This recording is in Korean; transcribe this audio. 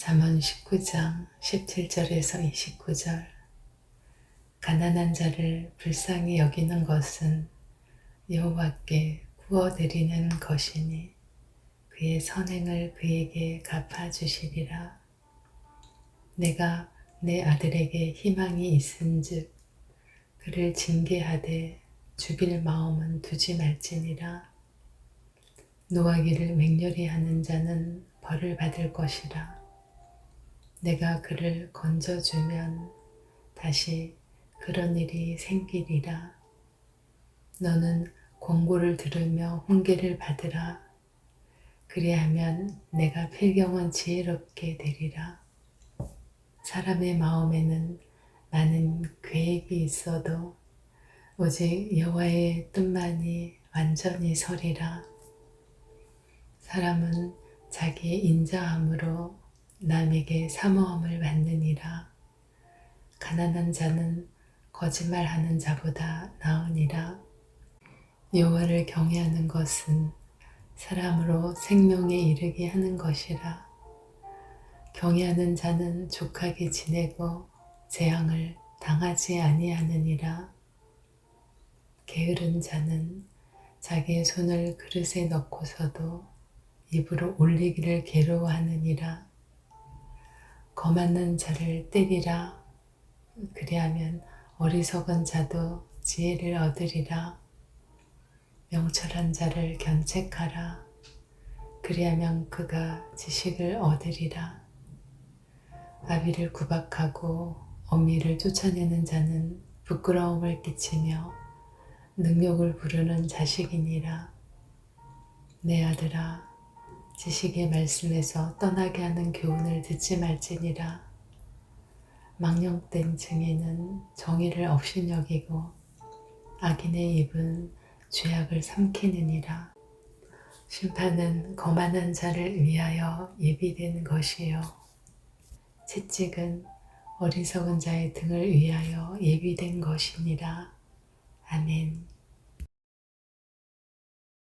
잠언 19장 17절에서 29절 가난한 자를 불쌍히 여기는 것은 여호와께 구워드리는 것이니 그의 선행을 그에게 갚아주시리라. 내가 내 아들에게 희망이 있은즉 그를 징계하되 죽일 마음은 두지 말지니라. 노하기를 맹렬히 하는 자는 벌을 받을 것이라. 내가 그를 건져주면 다시 그런 일이 생기리라. 너는 권고를 들으며 훈계를 받으라. 그리하면 내가 필경은 지혜롭게 되리라. 사람의 마음에는 많은 계획이 있어도 오직 여호와의 뜻만이 완전히 서리라. 사람은 자기의 인자함으로 남에게 사모함을 받느니라. 가난한 자는 거짓말하는 자보다 나으니라. 여호와를 경외하는 것은 사람으로 생명에 이르게 하는 것이라. 경외하는 자는 족하게 지내고 재앙을 당하지 아니하느니라. 게으른 자는 자기의 손을 그릇에 넣고서도 입으로 올리기를 괴로워하느니라. 거만난 자를 때리라. 그리하면 어리석은 자도 지혜를 얻으리라. 명철한 자를 견책하라. 그리하면 그가 지식을 얻으리라. 아비를 구박하고 어미를 쫓아내는 자는 부끄러움을 끼치며 능욕을 부르는 자식이니라. 내 아들아, 지식의 말씀에서 떠나게 하는 교훈을 듣지 말지니라. 망령된 증인은 정의를 업신여기고 악인의 입은 죄악을 삼키느니라. 심판은 거만한 자를 위하여 예비된 것이요. 채찍은 어리석은 자의 등을 위하여 예비된 것이니라. 아멘.